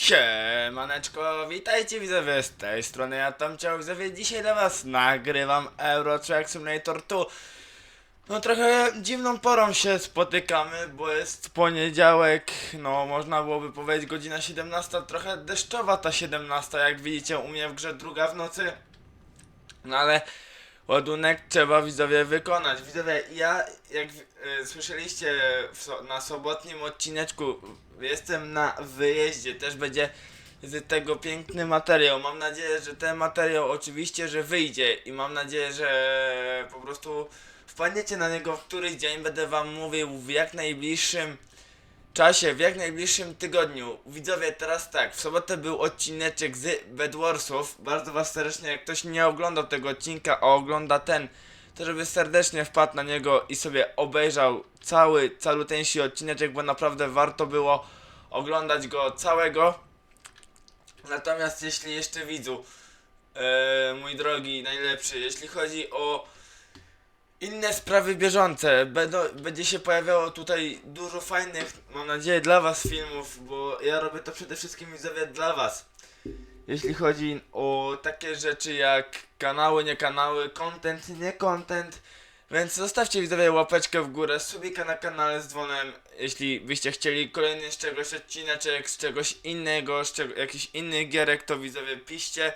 Siemaneczko, witajcie widzowie, z tej strony ja Tomcio, widzowie, dzisiaj dla was nagrywam Euro Truck Simulator 2 No trochę dziwną porą się spotykamy, bo jest poniedziałek, no można byłoby powiedzieć godzina 17, trochę deszczowa ta 17, jak widzicie u mnie w grze druga w nocy. No ale ładunek trzeba widzowie wykonać. Widzowie, ja jak y, słyszeliście so, na sobotnim odcineczku, jestem na wyjeździe, też będzie z tego piękny materiał. Mam nadzieję, że ten materiał oczywiście, że wyjdzie i mam nadzieję, że po prostu wpadniecie na niego w któryś dzień. Będę wam mówił w jak najbliższym czasie, w jak najbliższym tygodniu. Widzowie, teraz tak, w sobotę był odcineczek z Bedwarsów. Bardzo was serdecznie, jak ktoś nie oglądał tego odcinka, a ogląda ten, to żeby serdecznie wpadł na niego i sobie obejrzał cały, caluteńszy odcineczek, bo naprawdę warto było oglądać go całego. Natomiast jeśli jeszcze widzu, e, mój drogi, najlepszy, jeśli chodzi o inne sprawy bieżące. Będą, będzie się pojawiało tutaj dużo fajnych, mam nadzieję, dla Was filmów, bo ja robię to przede wszystkim widzowie dla Was. Jeśli chodzi o takie rzeczy jak kanały, nie kanały, content, nie content. Więc zostawcie widzowie łapeczkę w górę, subika na kanale z dzwonem, jeśli byście chcieli kolejny z czegoś odcineczek, z czegoś innego, z czego, jakichś innych gierek, to widzowie piszcie.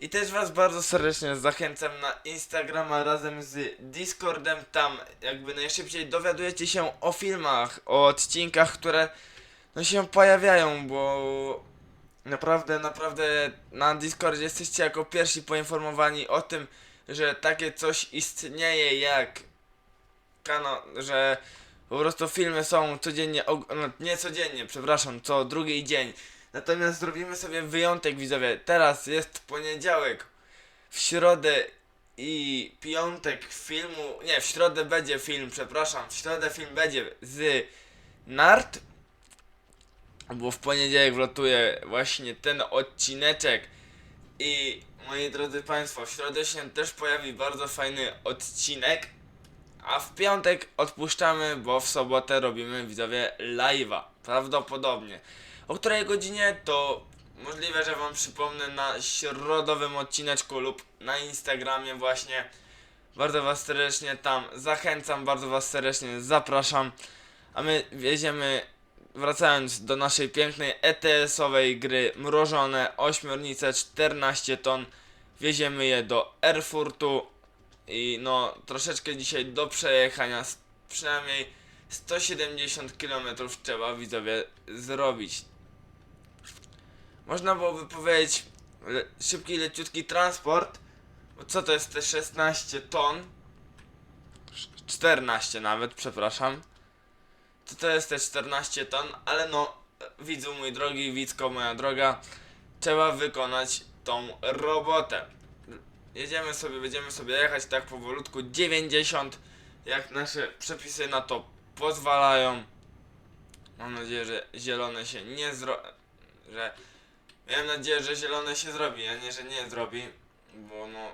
I też Was bardzo serdecznie zachęcam na Instagrama razem z Discordem. Tam jakby najszybciej dowiadujecie się o filmach, o odcinkach, które no się pojawiają, bo naprawdę, naprawdę na Discordzie jesteście jako pierwsi poinformowani o tym, że takie coś istnieje jak kanał, że po prostu filmy są codziennie, no, nie codziennie, przepraszam, co drugi dzień. Natomiast zrobimy sobie wyjątek, widzowie. Teraz jest poniedziałek. W środę i piątek filmu. Nie, w środę będzie film, przepraszam. W środę film będzie z Nart. Bo w poniedziałek wlotuje właśnie ten odcineczek. I moi drodzy Państwo, w środę się też pojawi bardzo fajny odcinek. A w piątek odpuszczamy, bo w sobotę robimy widzowie live'a. Prawdopodobnie. O której godzinie to możliwe, że wam przypomnę na środowym odcineczku lub na Instagramie właśnie. Bardzo was serdecznie tam zachęcam, bardzo was serdecznie zapraszam. A my wjedziemy, wracając do naszej pięknej ETS-owej gry Mrożone ośmiornice 14 ton. Wieziemy je do Erfurtu i no troszeczkę dzisiaj do przejechania, przynajmniej 170 km trzeba widzowie zrobić. Można byłoby powiedzieć le, szybki, leciutki transport. Bo co to jest te 16 ton? Sz- 14 nawet, przepraszam. Co to jest te 14 ton? Ale no, widzu mój drogi, widzko moja droga, trzeba wykonać tą robotę. Jedziemy sobie, będziemy sobie jechać tak powolutku 90, jak nasze przepisy na to pozwalają. Mam nadzieję, że zielone się nie zro... że... Miałem nadzieję, że zielone się zrobi, a nie, że nie zrobi, bo no...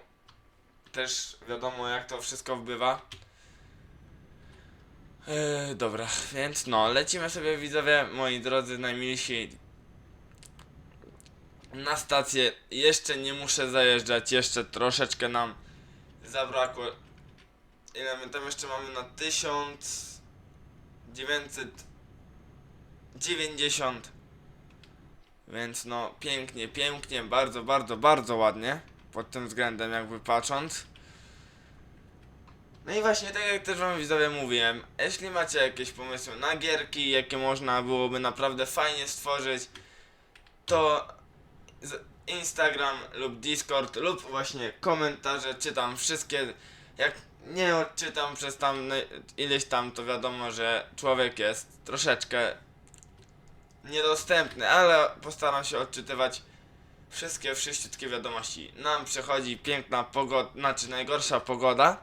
Też wiadomo jak to wszystko wbywa. Eee, dobra, więc no, lecimy sobie widzowie, moi drodzy, najmilsi na stację. Jeszcze nie muszę zajeżdżać, jeszcze troszeczkę nam zabrakło. Ile my tam jeszcze mamy na 1990. Więc no, pięknie, pięknie, bardzo, bardzo, bardzo ładnie. Pod tym względem jakby patrząc. No i właśnie tak jak też wam widzowie mówiłem, jeśli macie jakieś pomysły na gierki, jakie można byłoby naprawdę fajnie stworzyć, to Instagram lub Discord lub właśnie komentarze czytam wszystkie. Jak nie odczytam przez tam ileś tam, to wiadomo, że człowiek jest troszeczkę niedostępny, ale postaram się odczytywać wszystkie wszyściutkie wiadomości. Nam przechodzi piękna pogoda, znaczy najgorsza pogoda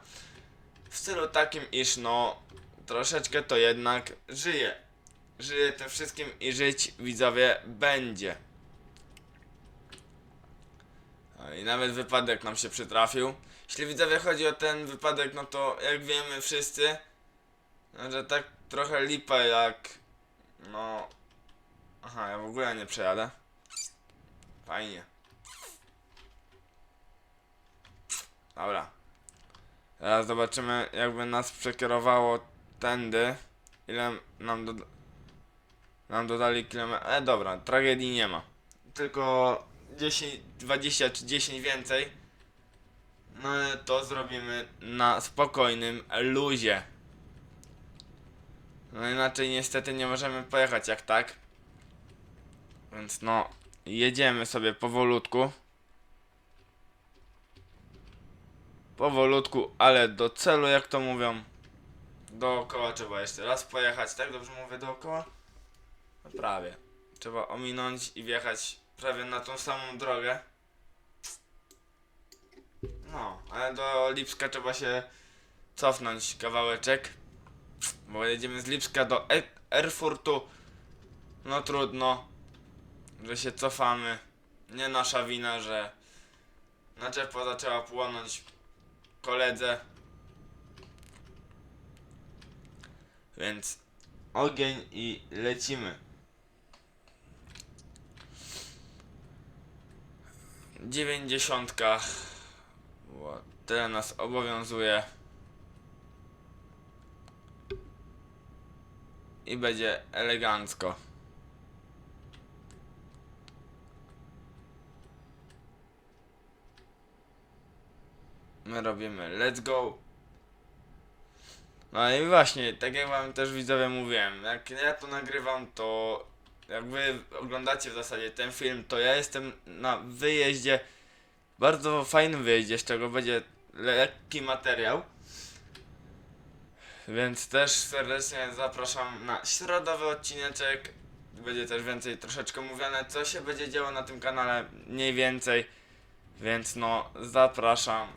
w stylu takim, iż no troszeczkę to jednak żyje. Żyje tym wszystkim i żyć widzowie będzie. No I nawet wypadek nam się przytrafił. Jeśli widzowie chodzi o ten wypadek, no to jak wiemy wszyscy, no, że tak trochę lipa jak no... Aha, ja w ogóle nie przejadę. Fajnie. Dobra. Teraz zobaczymy, jakby nas przekierowało tędy. Ile nam, doda nam dodali kilometrów. E, dobra, tragedii nie ma. Tylko 10, 20 czy 10 więcej. No ale to zrobimy na spokojnym luzie. No inaczej niestety nie możemy pojechać jak tak. Więc no, jedziemy sobie powolutku. Powolutku, ale do celu, jak to mówią. Dookoła trzeba jeszcze raz pojechać, tak dobrze mówię dookoła? No prawie. Trzeba ominąć i wjechać prawie na tą samą drogę. No, ale do Lipska trzeba się cofnąć kawałeczek. Bo jedziemy z Lipska do e Erfurtu. No trudno, że się cofamy. Nie nasza wina, że naczepa zaczęła płonąć koledze. Więc ogień i lecimy. Dziewięćdziesiątka. Tyle nas obowiązuje. I będzie elegancko. My robimy let's go. No i właśnie, tak jak wam też widzowie mówiłem, jak ja to nagrywam, to jak wy oglądacie w zasadzie ten film, to ja jestem na wyjeździe, bardzo fajnym wyjeździe, z czego będzie lekki materiał. Więc też serdecznie zapraszam na środowy odcineczek. Będzie też więcej troszeczkę mówione, co się będzie działo na tym kanale, mniej więcej. Więc no, zapraszam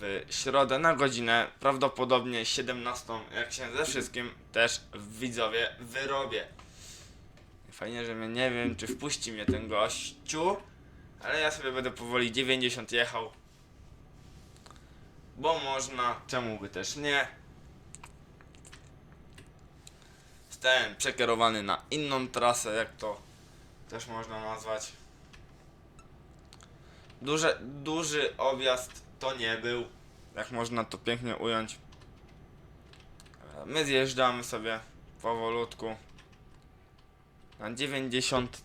w środę na godzinę, prawdopodobnie 17, jak się ze wszystkim też w widzowie wyrobię. Fajnie, że mnie nie wiem, czy wpuści mnie ten gościu, ale ja sobie będę powoli 90 jechał. Bo można, czemu by też nie. Zostałem przekierowany na inną trasę, jak to też można nazwać. Duże, duży objazd to nie był, jak można to pięknie ująć. My zjeżdżamy sobie powolutku na 90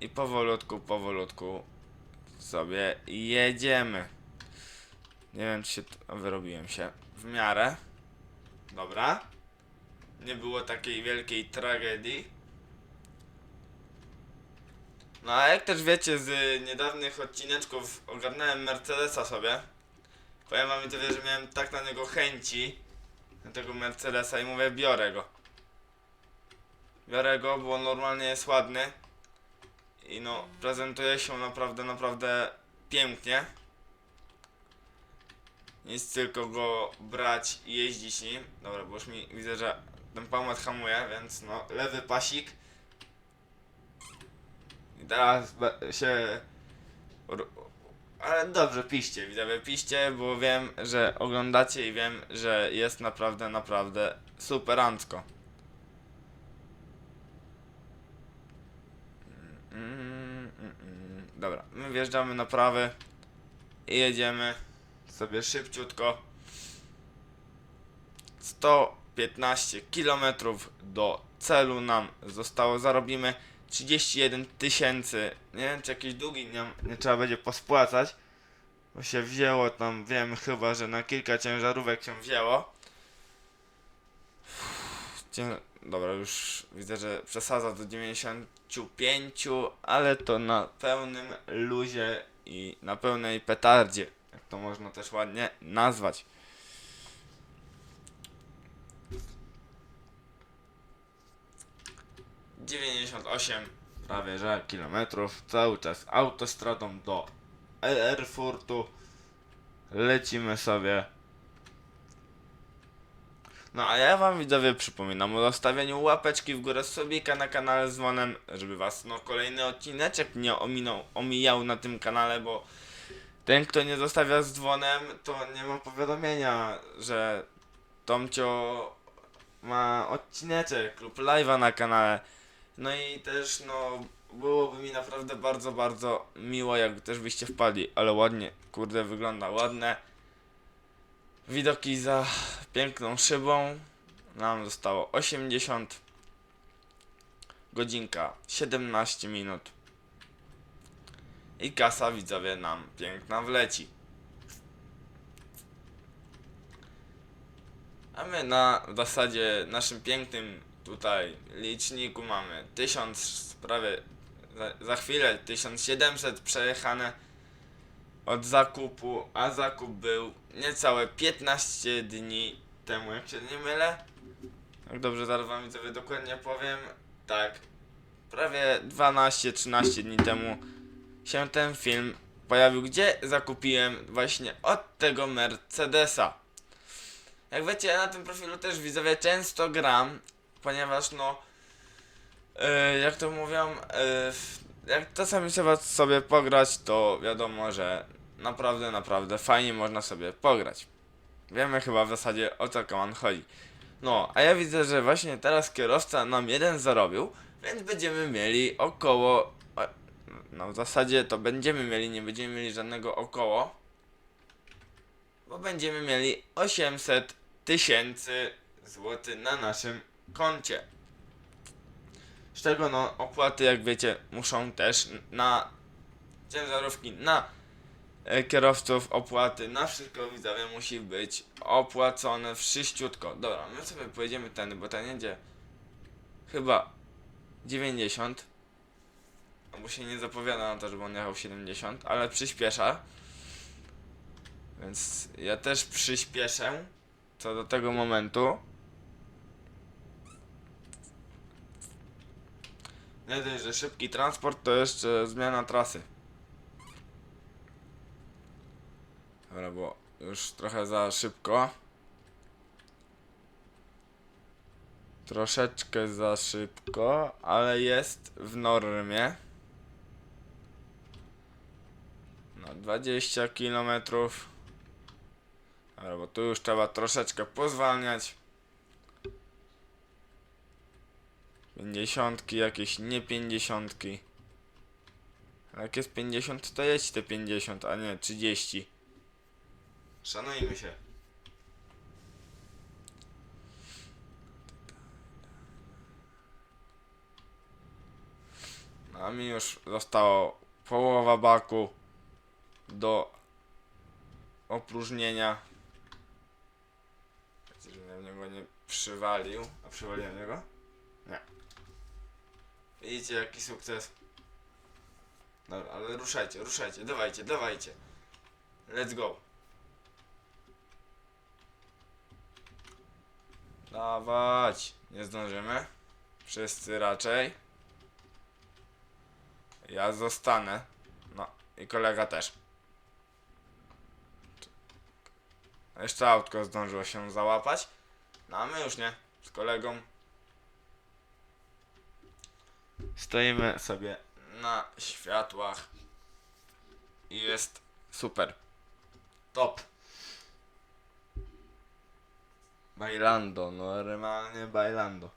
i powolutku, powolutku sobie jedziemy. Nie wiem, czy się wyrobiłem się w miarę. Dobra. Nie było takiej wielkiej tragedii. No a jak też wiecie z niedawnych odcineczków ogarnąłem Mercedesa sobie. Powiem wam widzowie, że miałem tak na niego chęci na tego Mercedesa i mówię biorę go. Biorę go, bo normalnie jest ładny. I no, prezentuje się naprawdę, naprawdę pięknie. Nic tylko go brać i jeździć nim. Dobra, bo już mi widzę, że ten pamat hamuje, więc no, lewy pasik. I teraz się... Ale dobrze, piście, widzowie, piście, bo wiem, że oglądacie i wiem, że jest naprawdę, naprawdę superancko. Mm, mm. Dobra, my wjeżdżamy na prawy i jedziemy sobie szybciutko. 115 km do celu nam zostało. Zarobimy 31 tysięcy. Nie czy jakieś długi nie, nie trzeba będzie pospłacać. Bo się wzięło tam, wiem chyba, że na kilka ciężarówek się wzięło. Cię... Dobra, już widzę, że przesadza do 95, ale to na pełnym luzie i na pełnej petardzie, jak to można też ładnie nazwać. Dziewięćdziesiąt osiem prawie że kilometrów, cały czas autostradą do Erfurtu. Lecimy sobie. No a ja wam widzowie przypominam o zostawieniu łapeczki w górę subika na kanale z dzwonem, żeby was no kolejny odcineczek nie ominął, omijał na tym kanale, bo ten kto nie zostawia z dzwonem to nie ma powiadomienia, że Tomcio ma odcineczek lub live'a na kanale. No i też no byłoby mi naprawdę bardzo, bardzo miło, jakby też byście wpadli, ale ładnie, kurde, wygląda ładne. Widoki za piękną szybą. Nam zostało 80. Godzinka 17 minut. I kasa widzowie nam piękna wleci. A my na w zasadzie naszym pięknym tutaj liczniku mamy 1000 prawie za, za chwilę 1700 przejechane od zakupu, a zakup był niecałe 15 dni temu, jak się nie mylę. Jak dobrze zaraz wam widzowie dokładnie powiem, tak, prawie 12-13 dni temu się ten film pojawił, gdzie zakupiłem właśnie od tego Mercedesa. Jak wiecie, ja na tym profilu też widzowie często gram, ponieważ no, e, jak to mówią, e, jak czasami trzeba sobie pograć, to wiadomo, że naprawdę, naprawdę fajnie można sobie pograć. Wiemy chyba w zasadzie o co koman chodzi. No, a ja widzę, że właśnie teraz kierowca nam jeden zarobił, więc będziemy mieli około. o, No, w zasadzie to będziemy mieli, nie będziemy mieli żadnego około, bo będziemy mieli 800 tysięcy złotych na naszym koncie. Z czego no opłaty jak wiecie muszą też na ciężarówki, na e, kierowców opłaty, na wszystko widzowie musi być opłacone wszyściutko. Dobra, my sobie pojedziemy ten, bo ten jedzie chyba 90. No Bo się nie zapowiada na to, żeby on jechał 70, ale przyspiesza. Więc ja też przyspieszę co do tego momentu. Nie że szybki transport to jeszcze zmiana trasy. Dobra, bo już trochę za szybko. Troszeczkę za szybko, ale jest w normie. No 20 kilometrów. Dobra, bo tu już trzeba troszeczkę pozwalniać. 50, jakieś nie 50. Jak jest 50, to jedź te 50, a nie 30. Szanujmy się. No, A mi już zostało połowa baku do opróżnienia. Chcę, żebym w niego nie przywalił. A przywaliłem niego? Nie. Widzicie jaki sukces? Dobra, ale ruszajcie, ruszajcie, dawajcie, dawajcie. Let's go. Dawać. Nie zdążymy. Wszyscy raczej. Ja zostanę. No i kolega też. Jeszcze autko zdążyło się załapać. No a my już nie. Z kolegą. Stoimy sobie na światłach. I jest super. Top. Bailando, normalnie bailando.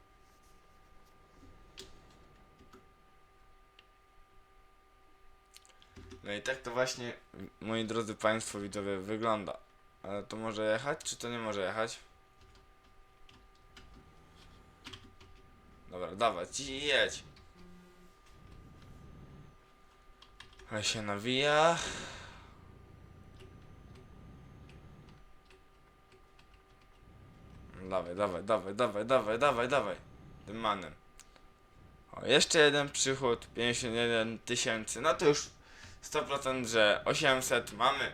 No i tak to właśnie, moi drodzy Państwo widzowie, wygląda. Ale to może jechać, czy to nie może jechać? Dobra, dawać jedź. Ale się nawija. Dawaj, dawaj, dawaj, dawaj, dawaj, dawaj, dawaj. Tym manem. O, jeszcze jeden przychód, 51 tysięcy. No to już 100%, że 800 mamy.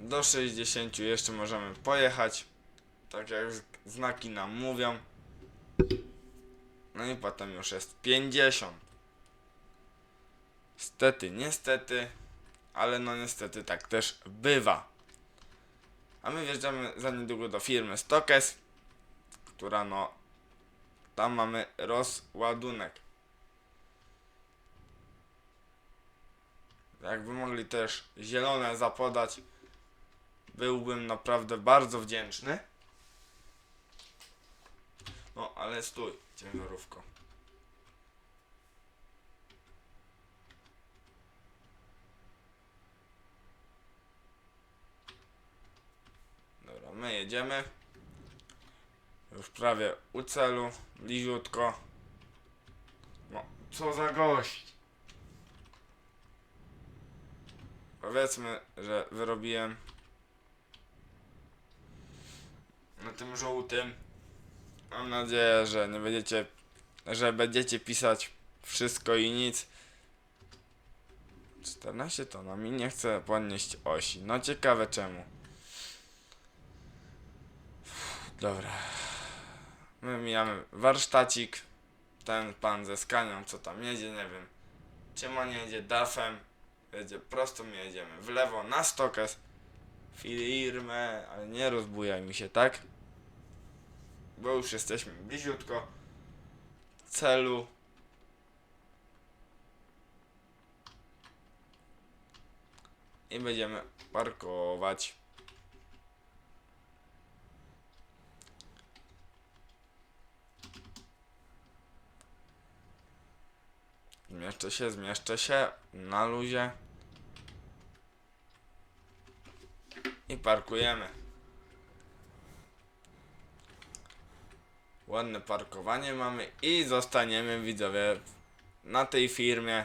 Do 60 jeszcze możemy pojechać. Tak jak znaki nam mówią. No i potem już jest 50. Stety, niestety, ale no niestety tak też bywa. A my wjeżdżamy za niedługo do firmy Stokes, która no tam mamy rozładunek. Jakby mogli też zielone zapodać, byłbym naprawdę bardzo wdzięczny. Ale stój, ciężarówko. Dobra, my jedziemy. Już prawie u celu, bliziutko. No, co za gość. Powiedzmy, że wyrobiłem na tym żółtym. Mam nadzieję, że nie będziecie, że będziecie pisać wszystko i nic. 14 to na mi nie chce podnieść osi. No ciekawe czemu. Dobra. My mijamy warsztacik. Ten pan ze skanią, co tam jedzie, nie wiem. Czym on jedzie? Dafem. Jedzie prosto, my jedziemy w lewo na stokes. Firmę, ale nie rozbujaj mi się, tak? Bo już jesteśmy bliziutko celu. I będziemy parkować. Zmieszczę się, zmieszczę się na luzie. I parkujemy. Ładne parkowanie mamy i zostaniemy widzowie na tej firmie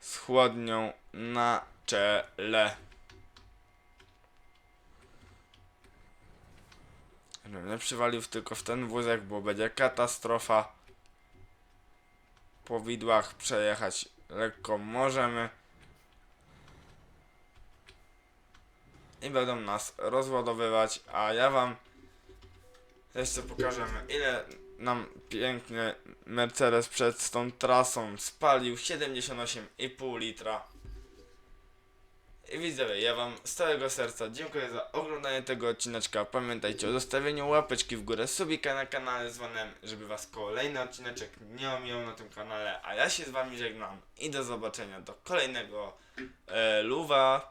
z chłodnią na czele. Nie przywalił tylko w ten wózek, bo będzie katastrofa. Po widłach przejechać lekko możemy. I będą nas rozładowywać, a ja wam jeszcze pokażemy ile nam piękny Mercedes przed tą trasą spalił 78,5 litra. I widzowie, ja wam z całego serca dziękuję za oglądanie tego odcineczka. Pamiętajcie o zostawieniu łapeczki w górę, subika na kanale z dzwonem, żeby was kolejny odcineczek nie omijał na tym kanale. A ja się z wami żegnam i do zobaczenia do kolejnego e, luwa.